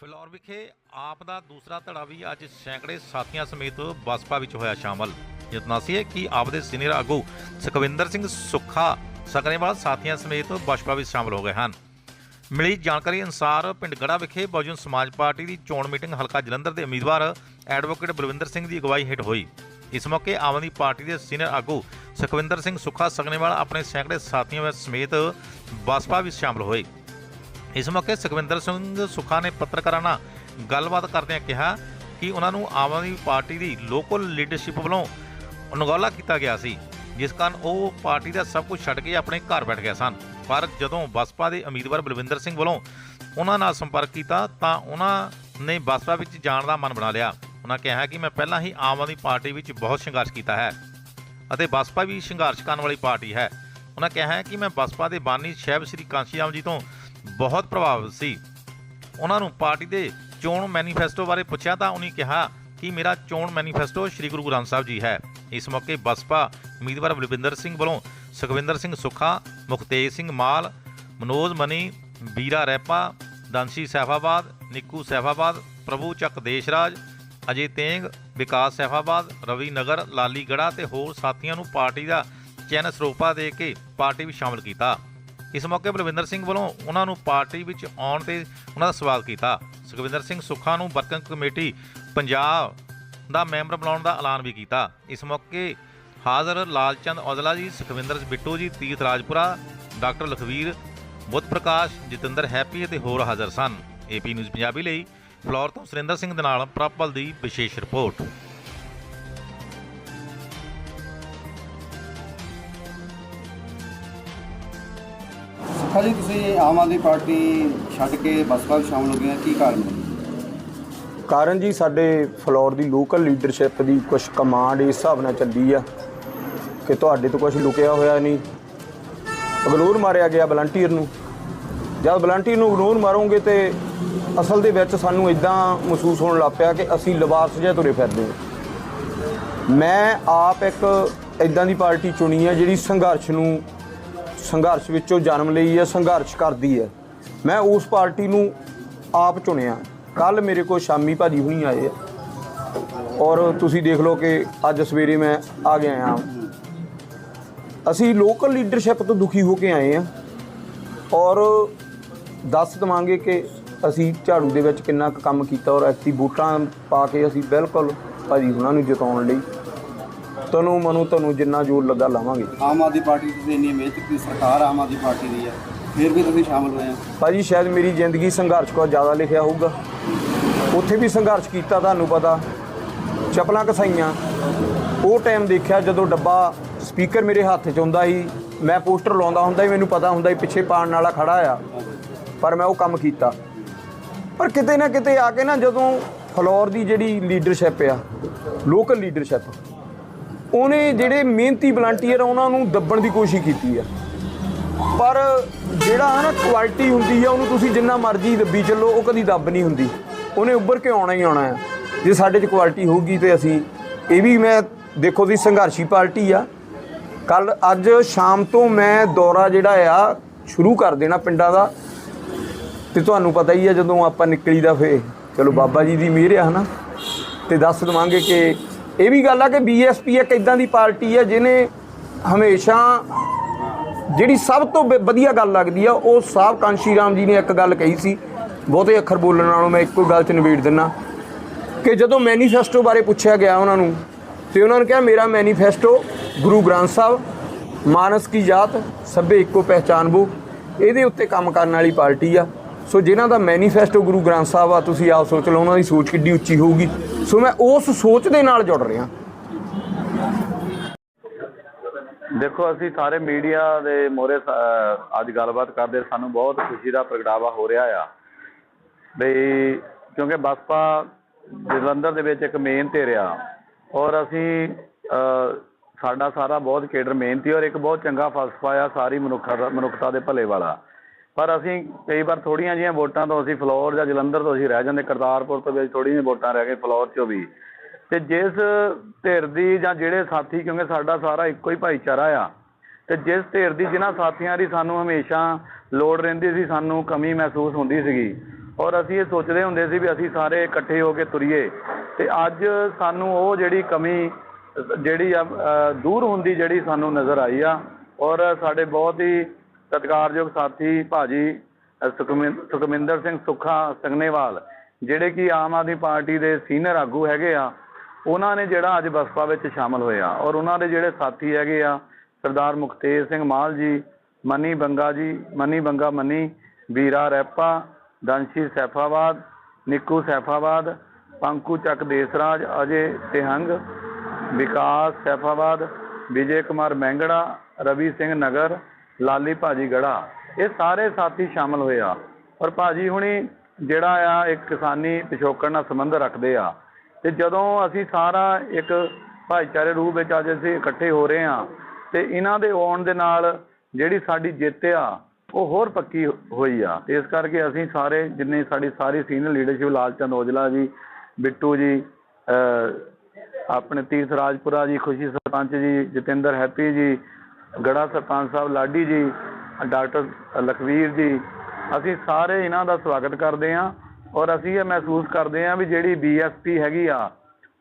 ਫਿਲੌਰ ਵਿਖੇ ਆਪ ਦਾ ਦੂਸਰਾ ਧੜਾ ਵੀ ਅੱਜ ਸੈਂਕੜੇ ਸਾਥੀਆਂ ਸਮੇਤ ਬਸਪਾ ਵਿੱਚ ਹੋਇਆ ਸ਼ਾਮਲ। ਜਿਤਨਾ ਸੀ ਕਿ ਆਪ ਦੇ ਸੀਨੀਅਰ ਆਗੂ ਸੁਖਵਿੰਦਰ ਸਿੰਘ ਸੁੱਖਾ, ਸਕਰੇਵਾਲ ਸਾਥੀਆਂ ਸਮੇਤ ਬਸਪਾ ਵਿੱਚ ਸ਼ਾਮਲ ਹੋ ਗਏ ਹਨ। ਮਿਲੀ ਜਾਣਕਾਰੀ ਅਨੁਸਾਰ ਪਿੰਡ ਗੜਾ ਵਿਖੇ ਬਹੁਜਨ ਸਮਾਜ ਪਾਰਟੀ ਦੀ ਚੋਣ ਮੀਟਿੰਗ ਹਲਕਾ ਜਲੰਧਰ ਦੇ ਉਮੀਦਵਾਰ ਐਡਵੋਕੇਟ ਬਲਵਿੰਦਰ ਸਿੰਘ ਦੀ ਅਗਵਾਈ ਹੇਠ ਹੋਈ। ਇਸ ਮੌਕੇ ਆਮ ਆਦਮੀ ਪਾਰਟੀ ਦੇ ਸੀਨੀਅਰ ਆਗੂ ਸੁਖਵਿੰਦਰ ਸਿੰਘ ਸੁੱਖਾ, ਸਕਰੇਵਾਲ ਆਪਣੇ ਸੈਂਕੜੇ ਸਾਥੀਆਂ ਸਮੇਤ ਬਸਪਾ ਵਿੱਚ ਸ਼ਾਮਲ ਹੋਏ। ਇਸ ਮੌਕੇ ਸੁਖਵਿੰਦਰ ਸਿੰਘ ਸੁੱਖਾ ਨੇ ਪੱਤਰਕਾਰਾਂ ਨਾਲ ਗੱਲਬਾਤ ਕਰਦਿਆਂ ਕਿਹਾ ਕਿ ਉਹਨਾਂ ਨੂੰ ਆਮ ਆਦਮੀ ਪਾਰਟੀ ਦੀ ਲੋਕਲ ਲੀਡਰਸ਼ਿਪ ਵੱਲੋਂ ਅਣਗੌਲਾ ਕੀਤਾ ਗਿਆ ਸੀ, ਜਿਸ ਕਾਰਨ ਉਹ ਪਾਰਟੀ ਦਾ ਸਭ ਕੁਝ ਛੱਡ ਕੇ ਆਪਣੇ ਘਰ ਬੈਠ ਗਏ ਸਨ। ਪਰ ਜਦੋਂ ਬਸਪਾ ਦੇ ਉਮੀਦਵਾਰ ਬਲਵਿੰਦਰ ਸਿੰਘ ਵੱਲੋਂ ਉਹਨਾਂ ਨਾਲ ਸੰਪਰਕ ਕੀਤਾ, ਤਾਂ ਉਹਨਾਂ ਨੇ ਬਸਪਾ ਵਿੱਚ ਜਾਣ ਦਾ ਮਨ ਬਣਾ ਲਿਆ। ਉਹਨਾਂ ਕਿਹਾ ਕਿ ਮੈਂ ਪਹਿਲਾਂ ਹੀ ਆਮ ਆਦਮੀ ਪਾਰਟੀ ਵਿੱਚ ਬਹੁਤ ਸੰਘਰਸ਼ ਕੀਤਾ ਹੈ ਅਤੇ ਬਸਪਾ ਵੀ ਸੰਘਰਸ਼ ਕਰਨ ਵਾਲੀ ਪਾਰਟੀ ਹੈ। ਉਹਨਾਂ ਕਿਹਾ ਹੈ ਕਿ ਮੈਂ ਬਸਪਾ ਦੇ ਬਾਨੀ ਸ਼ਹਿਬ ਸ੍ਰੀ ਕਾਂਸ਼ੀ ਰਾਮ ਜੀ ਤੋਂ ਬਹੁਤ ਪ੍ਰਭਾਵਿਤ ਸੀ। ਉਹਨਾਂ ਨੂੰ ਪਾਰਟੀ ਦੇ ਚੋਣ ਮੈਨੀਫੈਸਟੋ ਬਾਰੇ ਪੁੱਛਿਆ ਤਾਂ ਉਹਨੇ ਕਿਹਾ ਕਿ ਮੇਰਾ ਚੋਣ ਮੈਨੀਫੈਸਟੋ ਸ੍ਰੀ ਗੁਰੂ ਗ੍ਰੰਥ ਸਾਹਿਬ ਜੀ ਹੈ। ਇਸ ਮੌਕੇ ਬਸਪਾ ਉਮੀਦਵਾਰ ਬਲਵਿੰਦਰ ਸਿੰਘ ਵੱਲੋਂ ਸੁਖਵਿੰਦਰ ਸਿੰਘ ਸੁੱਖਾ, ਮੁਖਤੇਜ ਸਿੰਘ ਮਾਲ, ਮਨੋਜ ਮਨੀ, ਵੀਰਾ ਰੈਪਾ, ਦਾਨਸ਼ੀ ਸੈਫਾਬਾਦ, ਨਿੱਕੂ ਸੈਫਾਬਾਦ, ਪ੍ਰਭੂ ਚੱਕ ਦੇਸ਼ਰਾਜ, ਅਜੇ ਤੇਂਗ, ਵਿਕਾਸ ਸੈਫਾਬਾਦ, ਰਵੀ ਨਗਰ ਲਾਲੀ ਤੇ ਹੋਰ ਸਾਥੀਆਂ ਨੂੰ ਪਾਰਟੀ ਦਾ ਚੈਨ ਸਰੋਪਾ ਦੇ ਕੇ ਪਾਰਟੀ ਵਿੱਚ ਸ਼ਾਮਲ ਕੀਤਾ। ਇਸ ਮੌਕੇ ਬਲਵਿੰਦਰ ਸਿੰਘ ਵੱਲੋਂ ਉਹਨਾਂ ਨੂੰ ਪਾਰਟੀ ਵਿੱਚ ਆਉਣ ਤੇ ਉਹਨਾਂ ਦਾ ਸਵਾਗਤ ਕੀਤਾ। ਸੁਖਵਿੰਦਰ ਸਿੰਘ ਸੁੱਖਾ ਨੂੰ ਵਰਕਿੰਗ ਕਮੇਟੀ ਪੰਜਾਬ ਦਾ ਮੈਂਬਰ ਬਣਾਉਣ ਦਾ ਐਲਾਨ ਵੀ ਕੀਤਾ। ਇਸ ਮੌਕੇ ਹਾਜ਼ਰ ਲਾਲਚੰਦ ਔਜਲਾ ਜੀ, ਸੁਖਵਿੰਦਰ ਬਿੱਟੂ ਜੀ, ਤੀਰਥ ਰਾਜਪੁਰਾ, ਡਾਕਟਰ ਲਖਵੀਰ, ਬੁੱਧ ਪ੍ਰਕਾਸ਼, ਜਤਿੰਦਰ ਹੈਪੀ ਅਤੇ ਹੋਰ ਹਾਜ਼ਰ ਸਨ। ਏਪੀ ਨਿਊਜ਼ ਪੰਜਾਬੀ ਲਈ ਫਲੋਰ ਤੋਂ ਸੁਰਿੰਦਰ ਸਿੰਘ ਦੇ ਨਾਲ ਪ੍ਰਪਲ ਦੀ ਵਿਸ਼ੇਸ਼ ਰਿਪੋਰਟ। ਤੁਸੀਂ ਆਮ ਆਦਮੀ ਪਾਰਟੀ ਛੱਡ ਕੇ ਬਸਪਾ ਵਿੱਚ ਸ਼ਾਮਲ ਹੋ ਗਏ ਹੋ ਕੀ ਕਾਰਨ ਹੈ ਕਾਰਨ ਜੀ ਸਾਡੇ ਫਲੋਰ ਦੀ ਲੋਕਲ ਲੀਡਰਸ਼ਿਪ ਦੀ ਕੁਝ ਕਮਾਂਡ ਇਸ ਹਿਸਾਬ ਨਾਲ ਚੱਲੀ ਆ ਕਿ ਤੁਹਾਡੇ ਤੋਂ ਕੁਝ ਲੁਕਿਆ ਹੋਇਆ ਨਹੀਂ। ਇਗਨੋਰ ਮਾਰਿਆ ਗਿਆ ਵਲੰਟੀਅਰ ਨੂੰ। ਜਦ ਵਲੰਟੀਅਰ ਨੂੰ ਇਗਨੋਰ ਮਾਰੋਗੇ ਤੇ ਅਸਲ ਦੇ ਵਿੱਚ ਸਾਨੂੰ ਇਦਾਂ ਮਹਿਸੂਸ ਹੋਣ ਲੱਗ ਪਿਆ ਕਿ ਅਸੀਂ ਲਿਬਾਸ ਜਿਹਾ ਤੁਰੇ ਫਿਰਦੇ ਹਾਂ। ਮੈਂ ਆਪ ਇੱਕ ਇਦਾਂ ਦੀ ਪਾਰਟੀ ਚੁਣੀ ਹੈ ਜਿਹੜੀ ਸੰਘਰਸ਼ ਨੂੰ ਸੰਘਰਸ਼ ਵਿੱਚੋਂ ਜਨਮ ਲਈ ਹੈ, ਸੰਘਰਸ਼ ਕਰਦੀ ਹੈ। ਮੈਂ ਉਸ ਪਾਰਟੀ ਨੂੰ ਆਪ ਚੁਣਿਆ। ਕੱਲ ਮੇਰੇ ਕੋਲ ਸ਼ਾਮੀ ਭਾਜੀ ਹੁਣੀ ਆਏ ਆ। ਔਰ ਤੁਸੀਂ ਦੇਖ ਲਓ ਕਿ ਅੱਜ ਸਵੇਰੇ ਮੈਂ ਆ ਗਿਆ ਆ ਅਸੀਂ ਲੋਕਲ ਲੀਡਰਸ਼ਿਪ ਤੋਂ ਦੁਖੀ ਹੋ ਕੇ ਆਏ ਆ ਔਰ ਦੱਸ ਦਵਾਂਗੇ ਕਿ ਅਸੀਂ ਝਾੜੂ ਦੇ ਵਿੱਚ ਕਿੰਨਾ ਕੁ ਕੰਮ ਕੀਤਾ ਔਰ ਐਕਟੀ ਵੋਟਾਂ ਪਾ ਕੇ ਅਸੀਂ ਬਿਲਕੁਲ ਭਾਜੀ ਉਹਨਾਂ ਨੂੰ ਜਿਤਾਉਣ ਲਈ ਤਨੂੰ ਮਨੂੰ ਤੁਹਾਨੂੰ ਜਿੰਨਾ ਜ਼ੋਰ ਲੱਗਾ ਲਾਵਾਂਗੇ। ਆਮ ਆਦਮੀ ਪਾਰਟੀ ਤੁਸੀਂ ਇੰਨੀ ਮਿਹਨਤ ਕੀਤੀ ਸਰਕਾਰ ਆਮ ਆਦਮੀ ਪਾਰਟੀ ਦੀ ਹੈ ਫਿਰ ਵੀ ਤੁਸੀਂ ਸ਼ਾਮਲ ਹੋਏ ਹੋ ਭਾਜੀ ਸ਼ਾਇਦ ਮੇਰੀ ਜ਼ਿੰਦਗੀ ਸੰਘਰਸ਼ ਕੋਲ ਜ਼ਿਆਦਾ ਲਿਖਿਆ ਹੋਊਗਾ। ਉੱਥੇ ਵੀ ਸੰਘਰਸ਼ ਕੀਤਾ ਤੁਹਾਨੂੰ ਪਤਾ। ਚਪਲਾਂ ਕਸਾਈਆਂ। ਉਹ ਟਾਈਮ ਦੇਖਿਆ ਜਦੋਂ ਡੱਬਾ ਸਪੀਕਰ ਮੇਰੇ ਹੱਥ 'ਚ ਹੁੰਦਾ ਸੀ। ਮੈਂ ਪੋਸਟਰ ਲਾਉਂਦਾ ਹੁੰਦਾ ਸੀ ਮੈਨੂੰ ਪਤਾ ਹੁੰਦਾ ਸੀ ਪਿੱਛੇ ਪਾਣ ਵਾਲਾ ਖੜਾ ਆ। ਪਰ ਮੈਂ ਉਹ ਕੰਮ ਕੀਤਾ। ਪਰ ਕਿਤੇ ਨਾ ਕਿਤੇ ਆ ਕੇ ਨਾ ਜਦੋਂ ਫਲੋਰ ਦੀ ਜਿਹੜੀ ਲੀਡਰਸ਼ਿਪ ਆ ਲੋਕਲ ਲੀਡਰਸ਼ਿਪ ਉਹਨੇ ਜਿਹੜੇ ਮਿਹਨਤੀ ਵਲੰਟੀਅਰ ਆ, ਉਹਨਾਂ ਨੂੰ ਦੱਬਣ ਦੀ ਕੋਸ਼ਿਸ਼ ਕੀਤੀ ਆ। ਪਰ ਜਿਹੜਾ ਹੈ ਨਾ ਕੁਆਲਿਟੀ ਹੁੰਦੀ ਆ, ਉਹਨੂੰ ਤੁਸੀਂ ਜਿੰਨਾ ਮਰਜ਼ੀ ਦੱਬੀ ਚੱਲੋ, ਉਹ ਕਦੀ ਦੱਬ ਨਹੀਂ ਹੁੰਦੀ। ਉਹਨੇ ਉੱਭਰ ਕੇ ਆਉਣਾ ਹੀ ਆਉਣਾ ਆ। ਜੇ ਸਾਡੇ 'ਚ ਕੁਆਲਿਟੀ ਹੋਊਗੀ ਤੇ ਅਸੀਂ, ਇਹ ਵੀ ਮੈਂ ਦੇਖੋ ਦੀ ਸੰਘਰਸ਼ੀ ਪਾਰਟੀ ਆ। ਕੱਲ, ਅੱਜ ਸ਼ਾਮ ਤੋਂ ਮੈਂ ਦੌਰਾ ਜਿਹੜਾ ਆ, ਸ਼ੁਰੂ ਕਰ ਦੇਣਾ ਪਿੰਡਾਂ ਦਾ। ਤੇ ਤੁਹਾਨੂੰ ਪਤਾ ਹੀ ਆ, ਜਦੋਂ ਆਪਾਂ ਨਿਕਲੀ ਦਾ ਫੇ ਚਲੋ ਬਾਬਾ ਜੀ ਦੀ ਮਿਹਰ ਆ, ਹਨਾ? ਤੇ ਦੱਸ ਦਵਾਂਗੇ ਕਿ ਇਹ ਵੀ ਗੱਲ ਆ ਕਿ ਬੀਐਸਪੀ ਇੱਕ ਇਦਾਂ ਦੀ ਪਾਰਟੀ ਆ ਜਿਹਨੇ ਹਮੇਸ਼ਾ ਜਿਹੜੀ ਸਭ ਤੋਂ ਵ- ਵਧੀਆ ਗੱਲ ਲੱਗਦੀ ਆ, ਉਹ ਸਾਹਿਬ ਕਾਂਸ਼ੀ ਰਾਮ ਜੀ ਨੇ ਇੱਕ ਗੱਲ ਕਹੀ ਸੀ। ਬਹੁਤੇ ਅੱਖਰ ਬੋਲਣ ਨਾਲੋਂ ਮੈਂ ਇੱਕੋ ਗੱਲ 'ਚ ਨਿਬੇੜ ਦਿੰਨਾ। ਕਿ ਜਦੋਂ ਮੈਨੀਫੈਸਟੋ ਬਾਰੇ ਪੁੱਛਿਆ ਗਿਆ ਉਹਨਾਂ ਨੂੰ, ਤੇ ਉਹਨਾਂ ਨੇ ਕਿਹਾ, ਮੇਰਾ ਮੈਨੀਫੈਸਟੋ ਗੁਰੂ ਗ੍ਰੰਥ ਸਾਹਿਬ, ਮਾਨਸ ਕੀ ਜਾਤ, ਸਭੇ ਇੱਕੋ ਪਹਿਚਾਨਬੋ। ਇਹਦੇ ਉੱਤੇ ਕੰਮ ਕਰਨ ਵਾਲੀ ਪਾਰਟੀ ਆ। ਸੋ ਜਿਨ੍ਹਾਂ ਦਾ ਮੈਨੀਫੈਸਟੋ ਗੁਰੂ ਗ੍ਰੰਥ ਸਾਹਿਬ ਆ, ਤੁਸੀਂ ਆਪ ਸੋਚ ਲਓ, ਉਹਨਾਂ ਦੀ ਸੋਚ ਕਿੱਡੀ ਉੱਚੀ ਹੋਊਗੀ। ਸੋ ਮੈਂ ਉਸ ਸੋਚ ਦੇ ਨਾਲ ਜੁੜ ਰਿਹਾ। ਦੇਖੋ ਅਸੀਂ ਸਾਰੇ ਮੀਡੀਆ ਦੇ ਮੋਰੇ ਅੱਜ ਗੱਲਬਾਤ ਕਰਦੇ ਸਾਨੂੰ ਬਹੁਤ ਖੁਸ਼ੀ ਦਾ ਪ੍ਰਗਟਾਵਾ ਹੋ ਰਿਹਾ ਆ। ਬਈ ਕਿਉਂਕਿ ਬਸਪਾ ਜਲੰਧਰ ਦੇ ਵਿੱਚ ਇੱਕ ਮੇਨ ਤੇ ਰਿਹਾ ਔਰ ਅਸੀਂ ਅਹ, ਸਾਡਾ ਸਾਰਾ ਬਹੁਤ ਕੇਡਰ ਮਿਹਨਤੀ ਔਰ ਇੱਕ ਬਹੁਤ ਚੰਗਾ ਫਲਸਫਾ ਆ ਸਾਰੀ ਮਨੁੱਖਤਾ ਮਨੁੱਖਤਾ ਦੇ ਭਲੇ ਵਾਲਾ। ਪਰ ਅਸੀਂ ਕਈ ਵਾਰ ਥੋੜੀਆਂ ਜਿਹੀਆਂ ਵੋਟਾਂ ਤੋਂ ਅਸੀਂ ਫਲੋਰ ਜਾਂ ਜਲੰਧਰ ਤੋਂ ਅਸੀਂ ਰਹਿ ਜਾਂਦੇ, ਕਰਤਾਰਪੁਰ ਤੋਂ ਵੀ ਥੋੜੀਆਂ ਜਿਹੀਆਂ ਵੋਟਾਂ ਰਹਿ ਗਏ ਫਲੋਰ ਚੋਂ ਵੀ। ਤੇ ਜਿਸ ਧਿਰ ਦੀ ਜਾਂ ਜਿਹੜੇ ਸਾਥੀ, ਕਿਉਂਕਿ ਸਾਡਾ ਸਾਰਾ ਇੱਕੋ ਹੀ ਭਾਈਚਾਰਾ ਆ, ਤੇ ਜਿਸ ਧਿਰ ਦੀ ਜਿਨ੍ਹਾਂ ਸਾਥੀਆਂ ਦੀ ਸਾਨੂੰ ਹਮੇਸ਼ਾ ਲੋੜ ਰਹਿੰਦੀ ਸੀ, ਸਾਨੂੰ ਕਮੀ ਮਹਿਸੂਸ ਹੁੰਦੀ ਸੀਗੀ, ਔਰ ਅਸੀਂ ਇਹ ਸੋਚਦੇ ਹੁੰਦੇ ਸੀ ਵੀ ਅਸੀਂ ਸਾਰੇ ਇਕੱਠੇ ਹੋ ਕੇ ਤੁਰੀਏ। ਤੇ ਅੱਜ ਸਾਨੂੰ ਉਹ ਜਿਹੜੀ ਕਮੀ, ਜਿਹੜੀ ਆ ਦੂਰ ਹੁੰਦੀ ਜਿਹੜੀ ਸਾਨੂੰ ਨਜ਼ਰ ਆਈ ਆ, ਔਰ ਸਾਡੇ ਬਹੁਤ ਹੀ ਸਤਿਕਾਰਯੋਗ ਸਾਥੀ ਭਾਜੀ ਅ, ਸੁਖਮਿੰਦਰ ਸਿੰਘ ਸੁੱਖਾ ਸੰਗਨੇਵਾਲ ਜਿਹੜੇ ਕਿ ਆਮ ਆਦਮੀ ਪਾਰਟੀ ਦੇ ਸੀਨੀਅਰ ਆਗੂ ਹੈਗੇ ਆ ਉਹਨਾਂ ਨੇ ਜਿਹੜਾ ਅੱਜ ਬਸਪਾ ਵਿੱਚ ਸ਼ਾਮਲ ਹੋਇਆ ਔਰ ਉਹਨਾਂ ਦੇ ਜਿਹੜੇ ਸਾਥੀ ਹੈਗੇ ਆ ਸਰਦਾਰ ਮੁਖਤੇਜ ਸਿੰਘ ਮਾਲ ਜੀ ਮਨੀ ਬੰਗਾ ਜੀ ਮਨੀ ਬੰਗਾ ਮਨੀ ਵੀਰਾ ਰੈਪਾ ਦੰਸ਼ੀ ਸੈਫਾਬਾਦ ਨਿੱਕੂ ਸੈਫਾਬਾਦ ਪੰਕੂ ਚੱਕ ਦੇਸਰਾਜ ਅਜੇ ਤਿਹੰਗ ਵਿਕਾਸ ਸੈਫਾਬਾਦ ਵਿਜੇ ਕੁਮਾਰ ਮੈਂਗੜਾ ਰਵੀ ਸਿੰਘ ਨਗਰ ਲਾਲੀ ਭਾਜੀ ਗੜਾ, ਇਹ ਸਾਰੇ ਸਾਥੀ ਸ਼ਾਮਲ ਹੋਏ ਆ। ਔਰ ਭਾਜੀ ਹੁਣੀ ਜਿਹੜਾ ਆ, ਇੱਕ ਕਿਸਾਨੀ ਪਿਛੋਕੜ ਨਾਲ ਸੰਬੰਧ ਰੱਖਦੇ ਆ। ਤੇ ਜਦੋਂ ਅਸੀਂ ਸਾਰਾ ਇੱਕ ਭਾਈਚਾਰੇ ਰੂਪ ਵਿੱਚ ਅੱਜ ਅਸੀਂ ਇਕੱਠੇ ਹੋ ਰਹੇ ਆ, ਤੇ ਇਹਨਾਂ ਦੇ ਆਉਣ ਦੇ ਨਾਲ ਜਿਹੜੀ ਸਾਡੀ ਜਿੱਤ ਆ, ਉਹ ਹੋਰ ਪੱਕੀ ਹੋਈ ਆ। ਇਸ ਕਰਕੇ ਅਸੀਂ ਸਾਰੇ ਜਿੰਨੇ ਸਾਡੀ ਸਾਰੀ ਸੀਨੀਅਰ ਲੀਡਰਸ਼ਿਪ, ਲਾਲਚੰਦ ਔਜਲਾ ਜੀ, ਬਿੱਟੂ ਜੀ ਆਪਣੇ ਤੀਰਥ ਰਾਜਪੁਰਾ ਜੀ, ਖੁਸ਼ੀ ਸਰਪੰਚ ਜੀ, ਜਤਿੰਦਰ ਹੈਪੀ ਜੀ ਗੜਾ ਸਰਪੰਚ ਸਾਹਿਬ ਲਾਡੀ ਜੀ, ਡਾਕਟਰ ਲਖਵੀਰ ਜੀ, ਅਸੀਂ ਸਾਰੇ ਇਹਨਾਂ ਦਾ ਸਵਾਗਤ ਕਰਦੇ ਹਾਂ ਔਰ ਅਸੀਂ ਇਹ ਮਹਿਸੂਸ ਕਰਦੇ ਹਾਂ ਵੀ ਜਿਹੜੀ ਬੀਐਸਪੀ ਹੈਗੀ ਆ,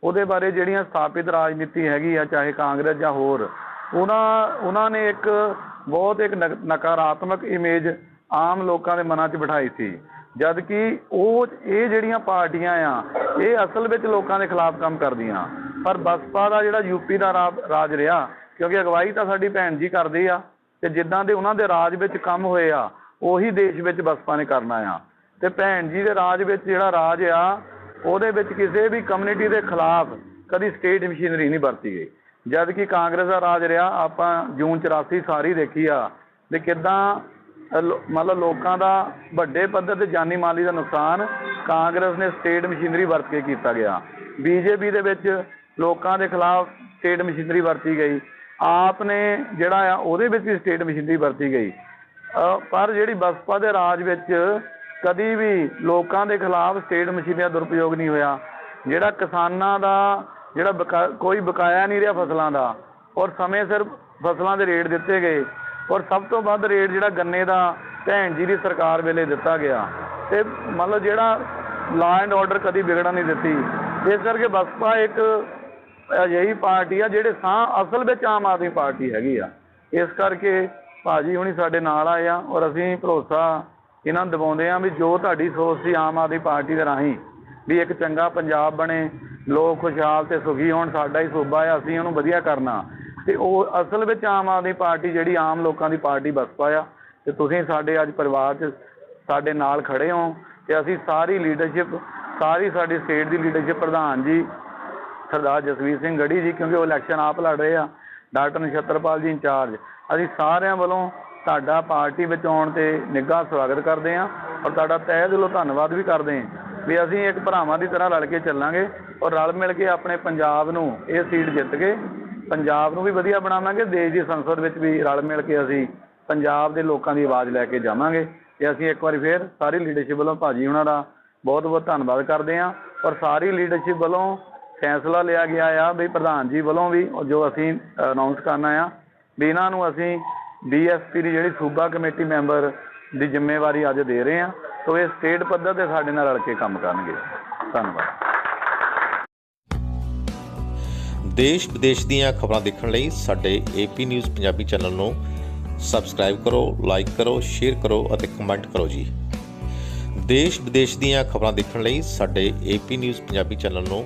ਉਹਦੇ ਬਾਰੇ ਜਿਹੜੀਆਂ ਸਥਾਪਿਤ ਰਾਜਨੀਤੀ ਹੈਗੀ ਆ, ਚਾਹੇ ਕਾਂਗਰਸ ਜਾਂ ਹੋਰ, ਉਹਨਾਂ ਉਹਨਾਂ ਨੇ ਇੱਕ ਬਹੁਤ ਇੱਕ ਨਕ- ਨਕਾਰਾਤਮਕ ਇਮੇਜ ਆਮ ਲੋਕਾਂ ਦੇ ਮਨਾਂ 'ਚ ਬਿਠਾਈ ਸੀ। ਜਦ ਕਿ ਉਹ, ਇਹ ਜਿਹੜੀਆਂ ਪਾਰਟੀਆਂ ਆ, ਇਹ ਅਸਲ ਵਿੱਚ ਲੋਕਾਂ ਦੇ ਖਿਲਾਫ ਕੰਮ ਕਰਦੀਆਂ। ਪਰ ਬਸਪਾ ਦਾ ਜਿਹੜਾ ਯੂਪੀ ਦਾ ਰਾ- ਰਾਜ ਰਿਹਾ ਕਿਉਂਕਿ ਅਗਵਾਈ ਤਾਂ ਸਾਡੀ ਭੈਣ ਜੀ ਕਰਦੀ ਆ ਤੇ ਜਿੱਦਾਂ ਦੇ ਉਹਨਾਂ ਦੇ ਰਾਜ ਵਿੱਚ ਕੰਮ ਹੋਏ ਆ, ਉਹੀ ਦੇਸ਼ ਵਿੱਚ ਬਸਪਾ ਨੇ ਕਰਨਾ ਆ। ਤੇ ਭੈਣ ਜੀ ਦੇ ਰਾਜ ਵਿੱਚ ਜਿਹੜਾ ਰਾਜ ਆ, ਉਹਦੇ ਵਿੱਚ ਕਿਸੇ ਵੀ ਕਮਿਊਨਿਟੀ ਦੇ ਖਿਲਾਫ ਕਦੀ ਸਟੇਟ ਮਸ਼ੀਨਰੀ ਨਹੀਂ ਵਰਤੀ ਗਈ। ਜਦ ਕਿ ਕਾਂਗਰਸ ਦਾ ਰਾਜ ਰਿਹਾ, ਆਪਾਂ ਜੂਨ 84 ਸਾਰੀ ਦੇਖੀ ਆ ਵੀ ਕਿਦਾਂ ਮਤਲਬ ਲੋਕਾਂ ਦਾ ਵੱਡੇ ਪੱਧਰ ਤੇ ਜਾਨੀ ਮਾਲੀ ਦਾ ਨੁਕਸਾਨ ਕਾਂਗਰਸ ਨੇ ਸਟੇਟ ਮਸ਼ੀਨਰੀ ਵਰਤ ਕੇ ਕੀਤਾ ਗਿਆ। ਬੀਜੇਪੀ ਦੇ ਵਿੱਚ ਲੋਕਾਂ ਦੇ ਖਿਲਾਫ ਸਟੇਟ ਮਸ਼ੀਨਰੀ ਵਰਤੀ ਗਈ। ਆਪ ਨੇ ਜਿਹੜਾ ਆ, ਉਹਦੇ ਵਿੱਚ ਵੀ ਸਟੇਟ ਮਸ਼ੀਨਰੀ ਵਰਤੀ ਗਈ। ਪਰ ਜਿਹੜੀ ਬਸਪਾ ਦੇ ਰਾਜ ਵਿੱਚ ਕਦੀ ਵੀ ਲੋਕਾਂ ਦੇ ਖਿਲਾਫ ਸਟੇਟ ਮਸ਼ੀਨਰੀ ਦਾ ਦੁਰਪਯੋਗ ਨਹੀਂ ਹੋਇਆ। ਜਿਹੜਾ ਕਿਸਾਨਾਂ ਦਾ, ਜਿਹੜਾ ਬਕਾ- ਕੋਈ ਬਕਾਇਆ ਨਹੀਂ ਰਿਹਾ ਫਸਲਾਂ ਦਾ, ਔਰ ਸਮੇਂ ਸਿਰ ਫਸਲਾਂ ਦੇ ਰੇਟ ਦਿੱਤੇ ਗਏ, ਔਰ ਸਭ ਤੋਂ ਵੱਧ ਰੇਟ ਜਿਹੜਾ ਗੰਨੇ ਦਾ ਭੈਣ ਜੀ ਦੀ ਸਰਕਾਰ ਵੇਲੇ ਦਿੱਤਾ ਗਿਆ। ਤੇ ਮਤਲਬ ਜਿਹੜਾ ਲਾ ਐਂਡ ਆਰਡਰ ਕਦੀ ਵਿਗੜਨ ਨਹੀਂ ਦਿੱਤੀ। ਇਸ ਕਰਕੇ ਬਸਪਾ ਇੱਕ ਅਜਿਹੀ ਪਾਰਟੀ ਆ ਜਿਹੜੇ ਸਾਹ ਅਸਲ ਵਿੱਚ ਆਮ ਆਦਮੀ ਪਾਰਟੀ ਹੈਗੀ ਆ। ਇਸ ਕਰਕੇ ਭਾਜੀ ਹੁਣੀ ਸਾਡੇ ਨਾਲ ਆਏ ਆ ਔਰ ਅਸੀਂ ਭਰੋਸਾ ਇਹਨਾਂ ਨੂੰ ਦਿਵਾਉਂਦੇ ਆ ਵੀ ਜੋ ਤੁਹਾਡੀ ਸੋਚ ਸੀ ਆਮ ਆਦਮੀ ਪਾਰਟੀ ਦੇ ਰਾਹੀਂ ਵੀ ਇੱਕ ਚੰਗਾ ਪੰਜਾਬ ਬਣੇ, ਲੋਕ ਖੁਸ਼ਹਾਲ ਤੇ ਸੁਖੀ ਹੋਣ, ਸਾਡਾ ਹੀ ਸੂਬਾ ਆ, ਅਸੀਂ ਉਹਨੂੰ ਵਧੀਆ ਕਰਨਾ। ਤੇ ਉਹ ਅਸਲ ਵਿੱਚ ਆਮ ਆਦਮੀ ਪਾਰਟੀ ਜਿਹੜੀ ਆਮ ਲੋਕਾਂ ਦੀ ਪਾਰਟੀ ਬਸਪਾ ਆ। ਤੇ ਤੁਸੀਂ ਸਾਡੇ ਅੱਜ ਪਰਿਵਾਰ 'ਚ ਸਾਡੇ ਨਾਲ ਖੜੇ ਹੋ ਤੇ ਅਸੀਂ ਸਾਰੀ ਲੀਡਰਸ਼ਿਪ ਸਾਰੀ ਸਾਡੀ ਸਟੇਟ ਦੀ ਲੀਡਰਸ਼ਿਪ ਪ੍ਰਧਾਨ ਜੀ ਸਰਦਾਰ ਜਸਵੀਰ ਸਿੰਘ ਗੜੀ ਜੀ, ਕਿਉਂਕਿ ਉਹ ਇਲੈਕਸ਼ਨ ਆਪ ਲੜ ਰਹੇ ਆ। ਡਾਕਟਰ ਨਛੱਤਰਪਾਲ ਜੀ ਇੰਚਾਰਜ। ਅਸੀਂ ਸਾਰਿਆਂ ਵੱਲੋਂ ਤੁਹਾਡਾ ਪਾਰਟੀ ਵਿੱਚ ਆਉਣ ਤੇ ਨਿੱਘਾ ਸਵਾਗਤ ਕਰਦੇ ਹਾਂ ਔਰ ਤੁਹਾਡਾ ਤਹਿ ਦਿਲੋਂ ਧੰਨਵਾਦ ਵੀ ਕਰਦੇ ਹਾਂ ਵੀ ਅਸੀਂ ਇੱਕ ਭਰਾਵਾਂ ਦੀ ਤਰ੍ਹਾਂ ਰਲ ਕੇ ਚੱਲਾਂਗੇ ਔਰ ਰਲ ਮਿਲ ਕੇ ਆਪਣੇ ਪੰਜਾਬ ਨੂੰ ਇਹ ਸੀਟ ਜਿੱਤ ਕੇ ਪੰਜਾਬ ਨੂੰ ਵੀ ਵਧੀਆ ਬਣਾਵਾਂਗੇ, ਦੇਸ਼ ਦੀ ਸੰਸਦ ਵਿੱਚ ਵੀ ਰਲ ਮਿਲ ਕੇ ਅਸੀਂ ਪੰਜਾਬ ਦੇ ਲੋਕਾਂ ਦੀ ਆਵਾਜ਼ ਲੈ ਕੇ ਜਾਵਾਂਗੇ। ਤੇ ਅਸੀਂ ਇੱਕ ਵਾਰੀ ਫੇਰ ਸਾਰੀ ਲੀਡਰਸ਼ਿਪ ਵੱਲੋਂ ਭਾਜੀ ਉਹਨਾਂ ਦਾ ਬਹੁਤ ਬਹੁਤ ਧੰਨਵਾਦ ਕਰਦੇ ਹਾਂ ਔਰ ਸਾਰੀ ਲੀਡਰਸ਼ਿਪ ਵੱਲੋਂ ਫੈਸਲਾ ਲਿਆ ਗਿਆ ਆ ਵੀ ਪ੍ਰਧਾਨ ਜੀ ਵੱਲੋਂ ਵੀ ਜੋ ਅਸੀਂ ਅਨਾਉਂਸ ਕਰਨਾ ਆ ਵੀ ਇਹਨਾਂ ਨੂੰ ਅਸੀਂ ਡੀਐਸਪੀ ਦੀ ਜਿਹੜੀ ਸੂਬਾ ਕਮੇਟੀ ਮੈਂਬਰ ਦੀ ਜ਼ਿੰਮੇਵਾਰੀ ਅੱਜ ਦੇ ਰਹੇ ਹਾਂ ਤੋ ਇਹ ਸਟੇਟ ਪੱਧਰ ਤੇ ਸਾਡੇ ਨਾਲ ਰਲ ਕੇ ਕੰਮ ਕਰਨਗੇ। ਧੰਨਵਾਦ। ਦੇਸ਼ ਵਿਦੇਸ਼ ਦੀਆਂ ਖਬਰਾਂ ਦੇਖਣ ਲਈ ਸਾਡੇ ਏਪੀ ਨਿਊਜ਼ ਪੰਜਾਬੀ ਚੈਨਲ ਨੂੰ ਸਬਸਕ੍ਰਾਈਬ ਕਰੋ ਲਾਈਕ ਕਰੋ ਸ਼ੇਅਰ ਕਰੋ ਅਤੇ ਕਮੈਂਟ ਕਰੋ ਜੀ। ਦੇਸ਼ ਵਿਦੇਸ਼ ਦੀਆਂ ਖਬਰਾਂ ਦੇਖਣ ਲਈ ਸਾਡੇ ਏਪੀ ਨਿਊਜ਼ ਪੰਜਾਬੀ ਚੈਨਲ ਨੂੰ